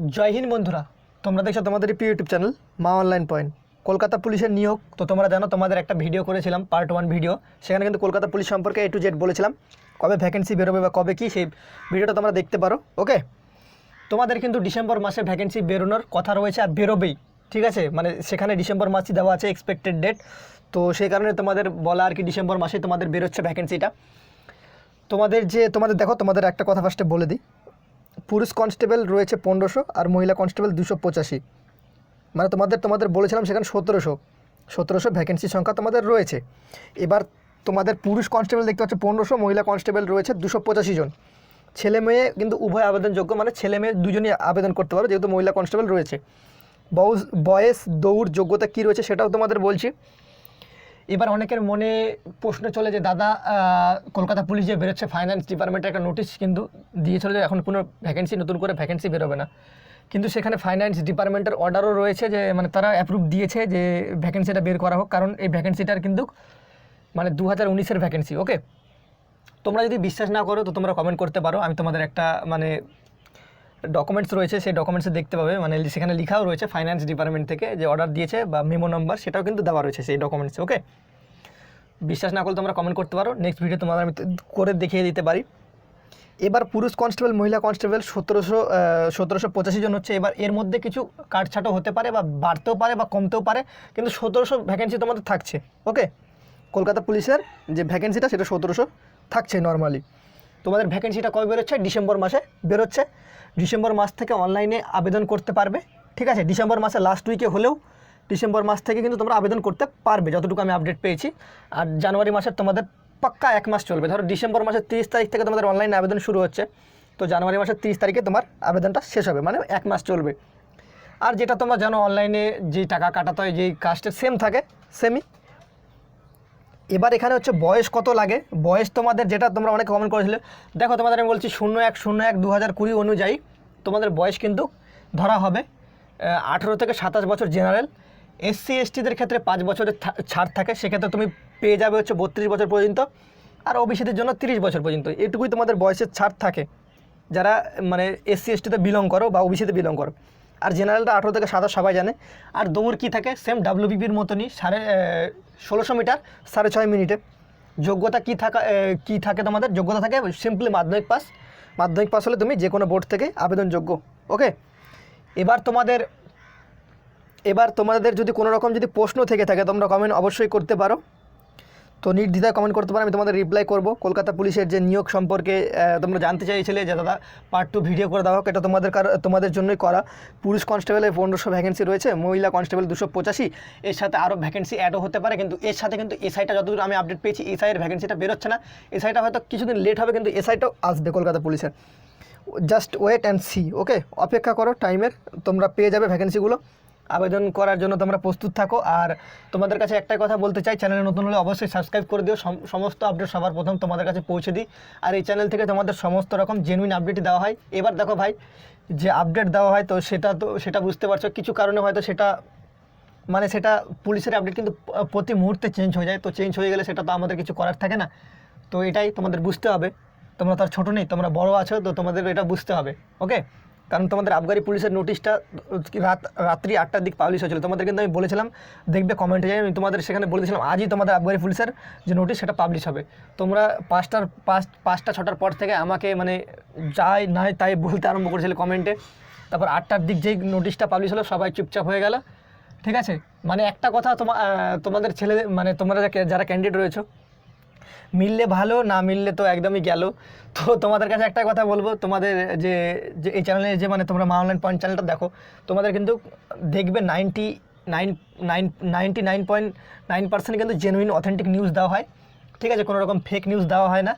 জয় হিন্দ বন্ধুরা, তোমরা দেখছ তোমাদের প্রিয় YouTube channel Maa online point Kolkata পুলিশের নিয়োগ, তো তোমরা জানো তোমাদের একটা ভিডিও করেছিলাম পার্ট ওয়ান ভিডিও সেখানে কিন্তু কলকাতা পুলিশ সম্পর্কে এ টু জেড বলেছিলাম, কবে ভ্যাকেন্সি বেরোবে বা কবে কি, সেই ভিডিওটা তোমরা দেখতে পারো ওকে তোমাদের কিন্তু ডিসেম্বর মাসে ভ্যাকেন্সি বেরোনোর কথা রয়েছে আর বেরোবেই, ঠিক আছে? মানে সেখানে ডিসেম্বর মাসই দেওয়া আছে এক্সপেক্টেড ডেট তো সেই কারণে তোমাদের বলা আর কি ডিসেম্বর মাসে তোমাদের বেরোচ্ছে ভ্যাকেন্সিটা তোমাদের যে, তোমাদের দেখো, তোমাদের একটা কথা ফার্স্টে বলে দিই। পুরুষ কনস্টেবল রয়েছে পনেরোশো আর মহিলা কনস্টেবল দুশো পঁচাশি। মানে তোমাদের তোমাদের বলেছিলাম সেখানে সতেরোশো। সতেরোশো ভ্যাকেন্সি সংখ্যা তোমাদের রয়েছে। এবার তোমাদের পুরুষ কনস্টেবল দেখতে পাচ্ছ, পনেরোশো, মহিলা কনস্টেবল রয়েছে দুশো পঁচাশি জন। ছেলে মেয়ে কিন্তু উভয় আবেদনযোগ্য মানে ছেলে মেয়ে দুজনই আবেদন করতে পারো যেহেতু মহিলা কনস্টেবল রয়েছে। বয়স বয়স, দৌড় যোগ্যতা কী রয়েছে সেটাও তোমাদের বলছি। এবার অনেকের মনে প্রশ্ন চলে যে, দাদা কলকাতা পুলিশ যে বেরোচ্ছে ফাইন্যান্স ডিপার্টমেন্টে একটা নোটিশ কিন্তু দিয়েছিল যে, এখন কোনো ভ্যাকেন্সি নতুন করে ভ্যাকেন্সি বেরোবে না। কিন্তু সেখানে ফাইন্যান্স ডিপার্টমেন্টের অর্ডারও রয়েছে যে মানে তারা অ্যাপ্রুভ দিয়েছে যে ভ্যাকেন্সিটা বের করা হোক। কারণ এই ভ্যাকেন্সিটার কিন্তু মানে দু হাজার উনিশের ভ্যাকেন্সি ওকে তোমরা যদি বিশ্বাস না করো, তো তোমরা কমেন্ট করতে পারো। আমি তোমাদের একটা মানে ডকুমেন্টস রয়েছে, সেই ডকুমেন্টসে দেখতে পাবে। মানে সেখানে লেখাও রয়েছে ফাইন্যান্স ডিপার্টমেন্ট থেকে যে অর্ডার দিয়েছে বা মেমো নাম্বার সেটাও কিন্তু দেওয়া রয়েছে সেই ডকুমেন্টসে ওকে বিশ্বাস না করলে তোমরা কমেন্ট করতে পারো। নেক্সট ভিডিও তোমাদের আমি করে দেখিয়ে দিতে পারি। এবার পুরুষ কনস্টেবল মহিলা কনস্টেবল সতেরোশো সতেরোশো পঁচাশি জন হচ্ছে। এবার এর মধ্যে কিছু কাটছাটো হতে পারে বা বাড়তেও পারে বা কমতেও পারে, কিন্তু সতেরোশো ভ্যাকেন্সি তোমাদের থাকছে। ওকে কলকাতা পুলিশের যে ভ্যাকেন্সিটা সেটা সতেরোশো থাকছে নর্মালি তোমাদের ভ্যাকেন্সিটা কবে বেরোচ্ছে? ডিসেম্বর মাসে বেরোচ্ছে। ডিসেম্বর মাস থেকে অনলাইনে আবেদন করতে পারবে। ঠিক আছে? ডিসেম্বর মাসে লাস্ট উইকে হলেও ডিসেম্বর মাস থেকে কিন্তু তোমরা আবেদন করতে পারবে, যতটুকু আমি আপডেট পেয়েছি। আর জানুয়ারি মাসের তোমাদের পাক্কা এক মাস চলবে। ধরো ডিসেম্বর মাসের তিরিশ তারিখ থেকে তোমাদের অনলাইনে আবেদন শুরু হচ্ছে, তো জানুয়ারি মাসের তিরিশ তারিখে তোমার আবেদনটা শেষ হবে মানে এক মাস চলবে। আর যেটা তোমরা জানো অনলাইনে যে টাকা কাটাতে হয়, যেই কাজটা সেম থাকে সেমই এবার এখানে হচ্ছে বয়স কত লাগে? বয়স তোমাদের যেটা তোমরা অনেক কমেন্ট করেছিলে, দেখো তোমাদের আমি বলছি শূন্য এক শূন্য এক দু হাজার কুড়ি অনুযায়ী তোমাদের বয়স কিন্তু ধরা হবে আঠেরো থেকে সাতাশ বছর জেনারেল এসসি এসটিদের ক্ষেত্রে পাঁচ বছরের ছাড় থাকে, সেক্ষেত্রে তুমি পেয়ে যাবে হচ্ছে বত্রিশ বছর পর্যন্ত। আর ওবিসিদের জন্য তিরিশ বছর পর্যন্ত। এটুকুই তোমাদের বয়সের ছাড় থাকে। যারা মানে এসসি এসটিতে বিলং করো বা ওবিসিতে বিলং করো। আর জেনারেলটা আঠেরো থেকে সাতাশ সবাই জানে। আর দৌড় কী থাকে? সেম ডাব্লিউবিপির মতনই সাড়ে ষোলোশো মিটার সাড়ে ছয় মিনিটে। যোগ্যতা কী থাকা কী থাকে তোমাদের? যোগ্যতা থাকে সিম্পলি মাধ্যমিক পাস মাধ্যমিক পাস হলে তুমি যে কোনো বোর্ড থেকে আবেদনযোগ্য। ওকে এবার তোমাদের এবার তোমাদের যদি কোনো রকম যদি প্রশ্ন থেকে থাকে, তোমরা কমেন্ট অবশ্যই করতে পারো। তো নির্দ্বিধায় কমেন্ট করতে পারো, আমি তোমাদের রিপ্লাই করব। কলকাতা পুলিশের যে নিয়োগ সম্পর্কে তোমরা জানতে চাইছিলে যে, দাদা পার্ট টু ভিডিও করে দেওয়া হোক এটা তোমাদের কার, তোমাদের জন্যই করা। পুরুষ কনস্টেবলের পনেরোশো ভ্যাকেন্সি রয়েছে, মহিলা কনস্টেবল দুশো পঁচাশি। এর সাথে আরও ভ্যাকেন্সি অ্যাডও হতে পারে, কিন্তু এর সাথে কিন্তু এসআইটা যতদূর আমি আপডেট পেয়েছি এসআইয়ের ভ্যাকেন্সিটা বেরোচ্ছে না। এসআইটা হয়তো কিছুদিন লেট হবে, কিন্তু এসআইটাও আসবে কলকাতা পুলিশের। Just wait and see okay অপেক্ষা করো টাইমের তোমরা পেয়ে যাবে ভ্যাকেন্সিগুলো আবেদন করার জন্য তোমরা প্রস্তুত থাকো। আর তোমাদের কাছে একটাই কথা বলতে চাই, চ্যানেলে নতুন হলে অবশ্যই সাবস্ক্রাইব করে দিও। সমস্ত আপডেট সবার প্রথম তোমাদের কাছে পৌঁছে দিই। আর এই চ্যানেল থেকে তোমাদের সমস্ত রকম জেনুইন আপডেট দেওয়া হয়। এবার দেখো ভাই, যে আপডেট দেওয়া হয়, তো সেটা তো, সেটা বুঝতে পারছ। কিছু কারণে হয়তো সেটা মানে সেটা পুলিশের আপডেট কিন্তু প্রতি মুহূর্তে চেঞ্জ হয়ে যায়। তো চেঞ্জ হয়ে গেলে সেটা তো আমাদের কিছু করার থাকে না। তো এটাই তোমাদের বুঝতে হবে। তোমরা তো আর ছোটো নেই, তোমরা বড় আছো, তো তোমাদের এটা বুঝতে হবে। ওকে কারণ তোমাদের আবগারি পুলিশের নোটিশটা রাত, রাত্রি আটটার দিক পাবলিশ হয়েছিল। তোমাদের কিন্তু আমি বলেছিলাম, দেখবে কমেন্টে যাই, আমি তোমাদের সেখানে বলেছিলাম আজই তোমাদের আবগারি পুলিশের যে নোটিশ সেটা পাবলিশ হবে। তোমরা পাঁচটার, পাঁচ, পাঁচটা, ছটার পর থেকে আমাকে মানে যাই নাই তাই বলতে আরম্ভ করেছিলে কমেন্টে তারপর আটটার দিক যেই নোটিশটা পাবলিশ হলো, সবাই চুপচাপ হয়ে গেল। ঠিক আছে? মানে একটা কথা তোমা তোমাদের ছেলে মানে তোমরা যারা ক্যান্ডিডেট রয়েছো মিললে ভালো, না মিললে তো একদমই গেল। তো তোমাদের কাছে একটা কথা বলব, তোমাদের যে যে এই চ্যানেলে যে মানে তোমরা মা অনলাইন পয়েন্ট চ্যানেলটা দেখো, তোমাদের কিন্তু দেখবে ninety nine nine ninety nine point nine percent কিন্তু জেনুইন অথেন্টিক নিউজ দেওয়া হয়। ঠিক আছে, কোনো রকম ফেক নিউজ দেওয়া হয় না।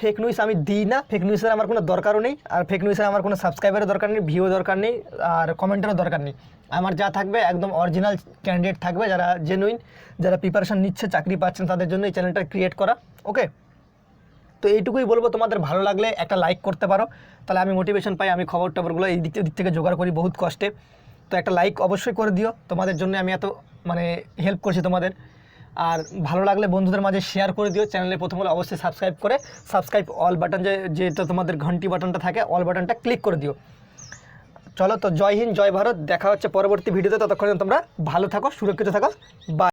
ফেক নিউজ আমি দিই না ফেক নিউজের আমার কোনো দরকারও নেই, আর ফেক নিউজের আমার কোনো সাবস্ক্রাইবারের দরকার নেই ভিউ দরকার নেই, আর কমেন্টেরও দরকার নেই। আমার যা থাকবে একদম অরিজিনাল ক্যান্ডিডেট থাকবে, যারা জেনুইন যারা প্রিপারেশান নিচ্ছে, চাকরি পাচ্ছেন, তাদের জন্য এই চ্যানেলটা ক্রিয়েট করা ওকে তো এইটুকুই বলব, তোমাদের ভালো লাগলে একটা লাইক করতে পারো, তাহলে আমি মোটিভেশন পাই, আমি খবর টবরগুলো এই দিক দিক থেকে জোগাড় করি বহুত কষ্টে। তো একটা লাইক অবশ্যই করে দিও, তোমাদের জন্য আমি এত মানে হেল্প করছি তোমাদের। আর ভালো লাগলে বন্ধুদের মাঝে শেয়ার করে দিও চ্যানেলে প্রথম হলে অবশ্যই সাবস্ক্রাইব করে সাবস্ক্রাইব অল বাটন যে, যেটা তোমাদের ঘন্টি বাটনটা থাকে অল বাটনটা ক্লিক করে দিও। চলো তো, জয় হিন্দ, জয় ভারত, দেখা হচ্ছে পরবর্তী ভিডিওতে ততক্ষণে তোমরা ভালো থাকো, সুরক্ষিত থাকো বাই